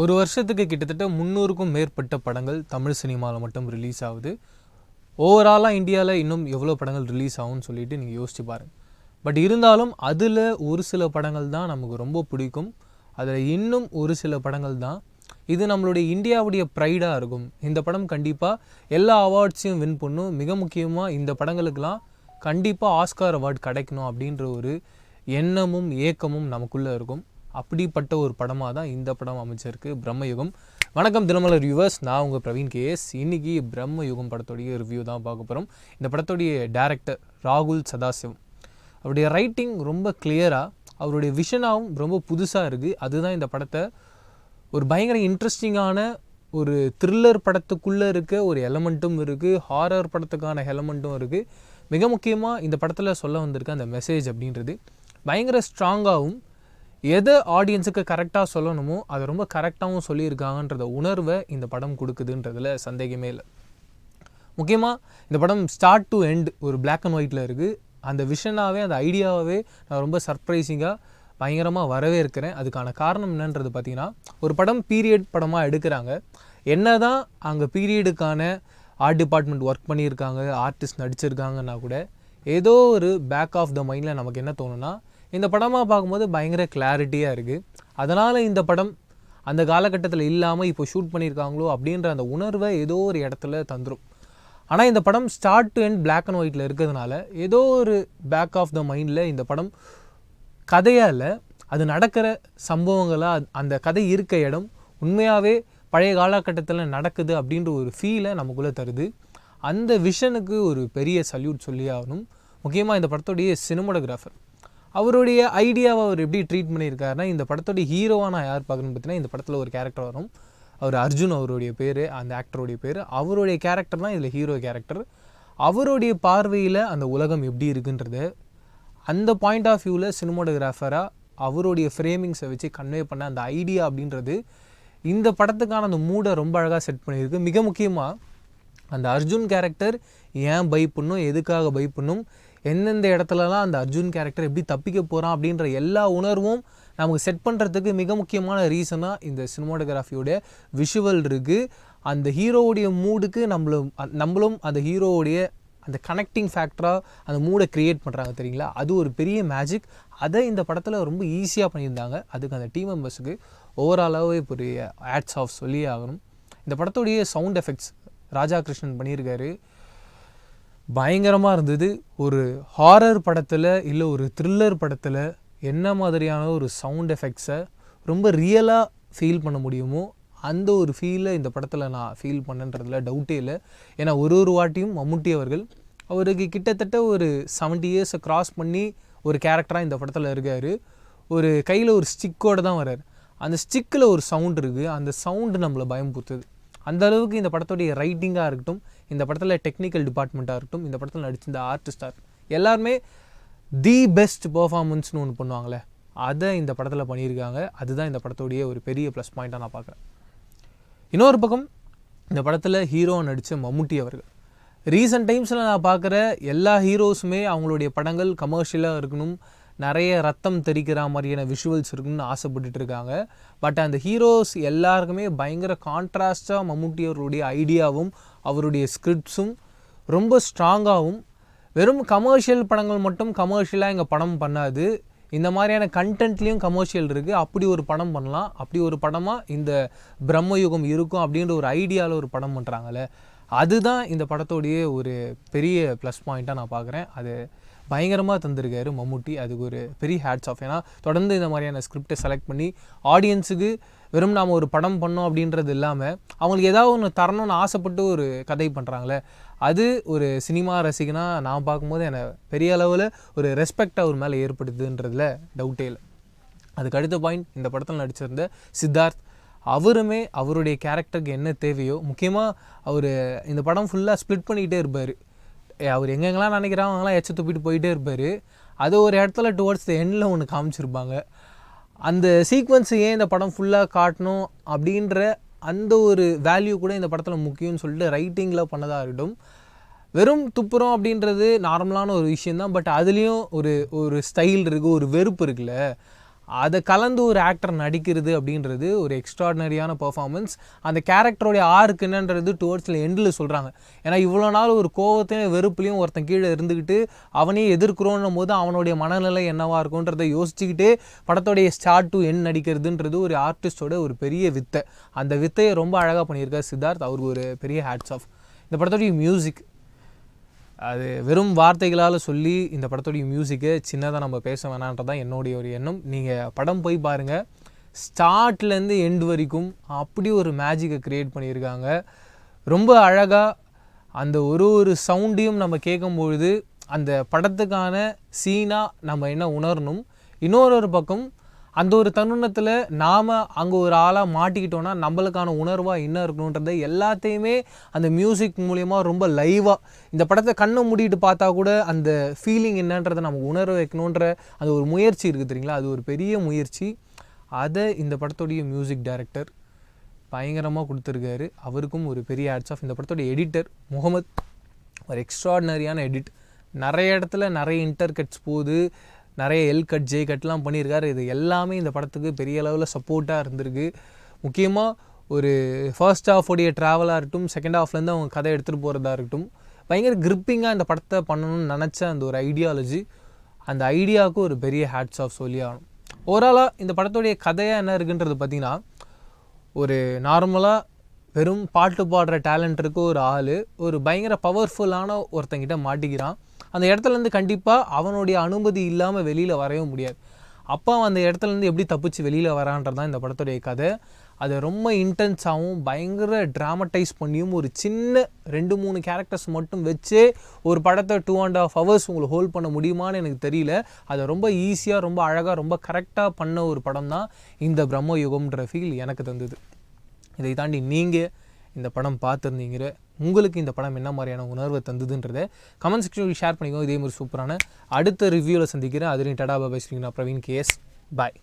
ஒரு வருஷத்துக்கு கிட்டத்தட்ட முந்நூறுக்கும் மேற்பட்ட படங்கள் தமிழ் சினிமாவில் மட்டும் ரிலீஸ் ஆகுது. ஓவராலாக இந்தியாவில் இன்னும் எவ்வளோ படங்கள் ரிலீஸ் ஆகும்னு சொல்லிட்டு நீங்கள் யோசிச்சு பாருங்கள் பட் இருந்தாலும் அதில் ஒரு சில படங்கள் தான் நமக்கு ரொம்ப பிடிக்கும். அதில் இன்னும் ஒரு சில படங்கள் தான். இது நம்மளுடைய இந்தியாவுடைய ப்ரைடாக இருக்கும். இந்த படம் கண்டிப்பாக எல்லா அவார்ட்ஸையும் வின் பண்ணும். மிக முக்கியமாக இந்த படங்களுக்கெல்லாம் கண்டிப்பாக ஆஸ்கார் அவார்ட் கிடைக்கணும் அப்படின்ற ஒரு எண்ணமும் ஏக்கமும் நமக்குள்ளே இருக்கும். அப்படிப்பட்ட ஒரு படமாக தான் இந்த படம் அமைச்சிருக்கு. பிரம்மயுகம். வணக்கம் தினமலர் வியூவர்ஸ் நான் உங்கள் பிரவீன் கேஎஸ் இன்றைக்கி பிரம்மயுகம் படத்துடைய ரிவ்யூ தான் பார்க்க போகிறோம் இந்த படத்துடைய டேரக்டர் ராகுல் சதாசிவம். அவருடைய ரைட்டிங் ரொம்ப கிளியராக அவருடைய விஷனாகவும் ரொம்ப புதுசாக இருக்குது அதுதான் இந்த படத்தை ஒரு பயங்கர இன்ட்ரெஸ்டிங்கான ஒரு த்ரில்லர் படத்துக்குள்ளே இருக்க ஒரு எலமெண்ட்டும் இருக்குது ஹாரர் படத்துக்கான எலமெண்ட்டும் இருக்குது மிக முக்கியமாக இந்த படத்தில் சொல்ல வந்திருக்க அந்த மெசேஜ் அப்படின்றது பயங்கர ஸ்ட்ராங்காகவும் எதை ஆடியன்ஸுக்கு கரெக்டாக சொல்லணுமோ அதை ரொம்ப கரெக்டாகவும் சொல்லியிருக்காங்கன்றத உணர்வை இந்த படம் கொடுக்குதுன்றதில் சந்தேகமே இல்லை. முக்கியமாக இந்த படம் ஸ்டார்ட் டு எண்ட் ஒரு பிளாக் அண்ட் ஒயிட்டில் இருக்குது அந்த விஷனாகவே அந்த ஐடியாவே நான் ரொம்ப சர்ப்ரைசிங்காக பயங்கரமாக வரவே இருக்கிறேன் அதுக்கான காரணம் என்னன்றது பார்த்தீங்கன்னா ஒரு படம் பீரியட் படமாக எடுக்கிறாங்க. என்ன தான் அங்கே பீரியடுக்கான ஆர்ட் டிபார்ட்மெண்ட் ஒர்க் பண்ணியிருக்காங்க ஆர்டிஸ்ட் நடிச்சிருக்காங்கன்னா கூட ஏதோ ஒரு பேக் ஆஃப் த மைண்டில் நமக்கு என்ன தோணுன்னா இந்த படமாக பார்க்கும்போது பயங்கர கிளாரிட்டியாக இருக்குது அதனால் இந்த படம் அந்த காலகட்டத்தில் இல்லாமல் இப்போ ஷூட் பண்ணியிருக்காங்களோ அப்படின்ற அந்த உணர்வை ஏதோ ஒரு இடத்துல தந்துடும் ஆனால் இந்த படம் start to end black and ஒயிட்டில் இருக்கிறதுனால ஏதோ ஒரு பேக் ஆஃப் த மைண்டில் இந்த படம் கதையால் அது நடக்கிற சம்பவங்களாக அந்த கதை இருக்க இடம் உண்மையாகவே பழைய காலகட்டத்தில் நடக்குது அப்படின்ற ஒரு ஃபீலை நமக்குள்ளே தருது. அந்த விஷனுக்கு ஒரு பெரிய சல்யூட் சொல்லி ஆகணும். முக்கியமாக இந்த படத்துடைய சினிமோடகிராஃபர் அவருடைய ஐடியாவை அவர் எப்படி ட்ரீட் பண்ணியிருக்காருன்னா இந்த படத்தோடைய ஹீரோவாக நான் யார் பார்க்கணும்னு பார்த்தீங்கன்னா இந்த படத்தில் ஒரு கேரக்டர் வரும். அவர் அர்ஜுன் அவருடைய பேர் அந்த ஆக்டருடைய பேர். அவருடைய கேரக்டர் தான் இதில் ஹீரோ கேரக்டர் அவருடைய பார்வையில் அந்த உலகம் எப்படி இருக்குன்றது அந்த பாயிண்ட் ஆஃப் வியூவில் சினிமோட்டோகிராஃபராக அவருடைய ஃப்ரேமிங்ஸை வச்சு கன்வே பண்ண அந்த ஐடியா அப்படின்றது இந்த படத்துக்கான அந்த மூடை ரொம்ப அழகாக செட் பண்ணியிருக்கு. மிக முக்கியமாக அந்த அர்ஜுன் கேரக்டர் ஏன் பை பண்ணும் எதுக்காக பை பண்ணும் எந்தெந்த இடத்துலலாம் அந்த அர்ஜுன் கேரக்டர் எப்படி தப்பிக்க போகிறான் அப்படின்ற எல்லா உணர்வும் நமக்கு செட் பண்ணுறதுக்கு மிக முக்கியமான ரீசனாக இந்த சினிமாட்டோகிராஃபியோட விஷுவல் இருக்குது அந்த ஹீரோவுடைய மூடுக்கு நம்மளும் நம்மளும் அந்த ஹீரோவுடைய அந்த கனெக்டிங் ஃபேக்டராக அந்த மூடை க்ரியேட் பண்ணுறாங்க தெரியுங்களா? அது ஒரு பெரிய மேஜிக் அதை இந்த படத்தில் ரொம்ப ஈஸியாக பண்ணியிருந்தாங்க. அதுக்கு அந்த டீம் மெம்பர்ஸுக்கு ஓவராலாகவே பெரிய ஆட்ஸ் ஆஃப் சொல்லியே ஆகணும். இந்த படத்துடைய சவுண்ட் எஃபெக்ட்ஸ் ராஜா கிருஷ்ணன் பண்ணியிருக்காரு. பயங்கரமாக இருந்தது. ஒரு ஹாரர் படத்தில் இல்லை ஒரு த்ரில்லர் படத்தில் என்ன மாதிரியான ஒரு சவுண்ட் எஃபெக்ட்ஸை ரொம்ப ரியலாக ஃபீல் பண்ண முடியுமோ அந்த ஒரு ஃபீலை இந்த படத்தில் நான் ஃபீல் பண்ணன்றதில் டவுட்டே இல்லை. ஏன்னா ஒரு ஒரு வாட்டியும் மம்முட்டி அவர்கள் அவருக்கு கிட்டத்தட்ட ஒரு 70 இயர்ஸை கிராஸ் பண்ணி ஒரு கேரக்டராக இந்த படத்தில் இருக்கார். ஒரு கையில் ஒரு ஸ்டிக்கோடு தான் வர்றார். அந்த ஸ்டிக்கில் ஒரு சவுண்ட் இருக்குது அந்த சவுண்டு நம்மளை பூத்துது அந்த அளவுக்கு இந்த படத்துடைய ரைட்டிங்காக இருக்கட்டும் இந்த படத்தில் டெக்னிக்கல் டிபார்ட்மெண்ட்டாக இருக்கட்டும் இந்த படத்தில் நடிச்சிருந்த ஆர்டிஸ்டாக இருக்கட்டும் எல்லாருமே தி பெஸ்ட் பெர்ஃபார்மன்ஸ்னு ஒன்று பண்ணுவாங்களே அதை இந்த படத்தில் பண்ணியிருக்காங்க. அதுதான் இந்த படத்துடைய ஒரு பெரிய ப்ளஸ் பாயிண்ட்டாக நான் பார்க்குறேன். இன்னொரு பக்கம் இந்த படத்தில் ஹீரோ நடித்த மம்முட்டி அவர்கள். ரீசெண்ட் டைம்ஸில் நான் பார்க்குற எல்லா ஹீரோஸுமே அவங்களுடைய படங்கள் கமர்ஷியலாக இருக்கணும் நிறைய ரத்தம் தெரிக்கிற மாதிரியான விஷுவல்ஸ் இருக்கணும்னு ஆசைப்பட்டுட்டு இருக்காங்க. பட் அந்த ஹீரோஸ் எல்லாருக்குமே பயங்கர கான்ட்ராஸ்டாக மம்முட்டி அவர்களுடைய ஐடியாவும் அவருடைய ஸ்கிரிப்ட்ஸும் ரொம்ப ஸ்ட்ராங்காகவும் வெறும் கமர்ஷியல் படங்கள் மட்டும் கமர்ஷியலாக எங்கள் படம் பண்ணாது. இந்த மாதிரியான கண்டென்ட்லேயும் கமர்ஷியல் இருக்குது அப்படி ஒரு படம் பண்ணலாம். அப்படி ஒரு படமாக இந்த பிரம்மயுகம் இருக்கும் அப்படின்ற ஒரு ஐடியாவில் ஒரு படம் பண்ணுறாங்கல்ல அதுதான் இந்த படத்தோடைய ஒரு பெரிய ப்ளஸ் பாயிண்ட்டாக நான் பார்க்குறேன். அது பயங்கரமாக தந்திருக்காரு மம்முட்டி. அதுக்கு ஒரு பெரிய ஹேட்ஸ் ஆஃப் ஏன்னா தொடர்ந்து இந்த மாதிரியான ஸ்கிரிப்டை செலக்ட் பண்ணி ஆடியன்ஸுக்கு வெறும் நாம் ஒரு படம் பண்ணோம் அப்படின்றது இல்லாமல் அவங்களுக்கு ஏதாவது ஒன்று தரணும்னு ஆசைப்பட்டு ஒரு கதை பண்ணுறாங்களே அது ஒரு சினிமா ரசிகனா நான் பார்க்கும்போது என்னை பெரிய அளவில் ஒரு ரெஸ்பெக்ட் அவர் மேலே ஏற்படுதுன்றதுல டவுட்டே இல்லை. அதுக்கு அடுத்த பாயிண்ட் இந்த படத்தில் நடிச்சிருந்த சித்தார்த் அவருமே அவருடைய கேரக்டருக்கு என்ன தேவையோ முக்கியமாக அவர் இந்த படம் ஃபுல்லாக ஸ்ப்ளிட் பண்ணிக்கிட்டே இருப்பார். அவர் எங்கெங்கெல்லாம் நினைக்கிறாங்க அவங்களாம் எச்ச துப்பிட்டு போயிட்டே இருப்பார். அது ஒரு இடத்துல டுவர்ட்ஸ் த எண்டில் ஒன்று காமிச்சிருப்பாங்க. அந்த சீக்வன்ஸ் ஏன் இந்த படம் ஃபுல்லாக காட்டணும் அப்படின்ற அந்த ஒரு வேல்யூ கூட இந்த படத்தில் முக்கியம்னு சொல்லிட்டு ரைட்டிங்கில் பண்ணதாக இருக்கட்டும். வெறும் துப்புறோம் அப்படின்றது நார்மலான ஒரு விஷயந்தான் பட் அதுலேயும் ஒரு ஒரு ஸ்டைல் இருக்குது ஒரு வெறுப்பு இருக்குல்ல. அதை கலந்து ஒரு ஆக்டர் நடிக்கிறது அப்படின்றது ஒரு எக்ஸ்ட்ராடினரியான பர்ஃபார்மன்ஸ் அந்த கேரக்டருடைய ஆர்க்கு என்னன்றது டுவர்ட்ஸில் எண்டில் சொல்கிறாங்க ஏன்னா இவ்வளோ நாள் ஒரு கோவத்தையும் வெறுப்புலையும் ஒருத்தன் கீழே இருந்துக்கிட்டு அவனே எதிர்க்கிறோன்னும் போது அவனுடைய மனநிலை என்னவாக இருக்குன்றதை யோசிச்சுக்கிட்டு படத்தோடைய ஸ்டார்ட் டு என் நடிக்கிறதுன்றது ஒரு ஆர்டிஸ்டோட ஒரு பெரிய வித்தை. அந்த வித்தையை ரொம்ப அழகாக பண்ணியிருக்கார் சித்தார்த். அவருக்கு ஒரு பெரிய ஹேட்ஸ் ஆஃப் இந்த படத்தோடைய மியூசிக் அது வெறும் வார்த்தைகளால் சொல்லி இந்த படத்துடைய மியூசிக்கை சின்னதாக நம்ம பேச வேணான்றது தான் என்னுடைய ஒரு எண்ணம். நீங்கள் படம் போய் பாருங்கள் ஸ்டார்ட்லேருந்து எண்ட் வரைக்கும் அப்படி ஒரு மேஜிக்கை க்ரியேட் பண்ணியிருக்காங்க. ரொம்ப அழகாக அந்த ஒரு ஒரு சவுண்டையும் நம்ம கேட்கும்பொழுது அந்த படத்துக்கான சீனாக நம்ம என்ன உணரணும்? இன்னொரு ஒரு பக்கம் அந்த ஒரு தருணத்தில் நாம் அங்கே ஒரு ஆளாக மாட்டிக்கிட்டோன்னா நம்மளுக்கான உணர்வாக என்ன இருக்கணுன்றதை எல்லாத்தையுமே அந்த மியூசிக் மூலயமா ரொம்ப லைவாக இந்த படத்தை கண்ணை மூடிட்டு பார்த்தா கூட அந்த ஃபீலிங் என்னன்றதை நமக்கு உணர வைக்கணுன்ற அந்த ஒரு முயற்சி இருக்குது தெரியுங்களா? அது ஒரு பெரிய முயற்சி. அதை இந்த படத்துடைய மியூசிக் டைரக்டர் பயங்கரமாக கொடுத்துருக்காரு. அவருக்கும் ஒரு பெரிய ஆட்ஸ் ஆஃப் இந்த படத்துடைய எடிட்டர் முகமத் ஒரு எக்ஸ்ட்ராடினரியான எடிட் நிறைய இடத்துல நிறைய இன்டர்கட்ஸ் போகுது. நிறைய எல் கட் ஜே கட்லாம் பண்ணியிருக்காரு. இது எல்லாமே இந்த படத்துக்கு பெரிய அளவில் சப்போர்ட்டாக இருந்திருக்கு. முக்கியமாக ஒரு ஃபர்ஸ்ட் ஹாஃப் ட்ராவலாக இருக்கட்டும் செகண்ட் ஹாஃப்லேருந்து அவங்க கதை எடுத்துகிட்டு போகிறதா இருக்கட்டும் பயங்கர கிரிப்பிங்காக இந்த படத்தை பண்ணணும்னு நினச்ச அந்த ஒரு ஐடியாலஜி அந்த ஐடியாவுக்கு ஒரு பெரிய ஹேட்ஸ் ஆஃப் சொல்லி ஆகணும். ஓவராலாக இந்த படத்துடைய கதையாக என்ன இருக்குன்றது பார்த்திங்கன்னா ஒரு நார்மலாக வெறும் பாட்டு பாடுற டேலண்ட் இருக்க ஒரு ஆள் ஒரு பயங்கர பவர்ஃபுல்லான ஒருத்தங்கிட்ட மாட்டிக்கிறான். அந்த இடத்துலேருந்து கண்டிப்பாக அவனுடைய அனுமதி இல்லாமல் வெளியில் வரவும் முடியாது. அப்போ அந்த இடத்துலேருந்து எப்படி தப்பிச்சு வெளியில் வரான்றது தான் இந்த படத்துடைய கதை. அதை ரொம்ப இன்டென்ஸாகவும் பயங்கர ட்ராமடைஸ் பண்ணியும் ஒரு சின்ன ரெண்டு மூணு கேரக்டர்ஸ் மட்டும் வச்சே ஒரு படத்தை டூ அண்ட் ஆஃப் ஹவர்ஸ் உங்களுக்கு ஹோல்ட் பண்ண முடியுமான்னு எனக்கு தெரியல. அதை ரொம்ப ஈஸியாக ரொம்ப அழகாக ரொம்ப கரெக்டாக பண்ண ஒரு படம் தான் இந்த பிரம்ம யுகம்ன்ற ஃபீல் எனக்கு தந்தது. இதை தாண்டி நீங்கள் இந்த படம் பார்த்துருந்தீங்கிற உங்களுக்கு இந்த படம் என்ன மாதிரியான உணர்வை தந்ததுன்றதை கமெண்ட் செக்ஷனில் ஷேர் பண்ணிக்கோங்க. இதே மாதிரி சூப்பரான அடுத்த ரிவ்யூவில் சந்திக்கிறேன். அதுலேயும் டடா பாபாய் ஸ்ரீனா பிரவீன் கேஎஸ் பாய்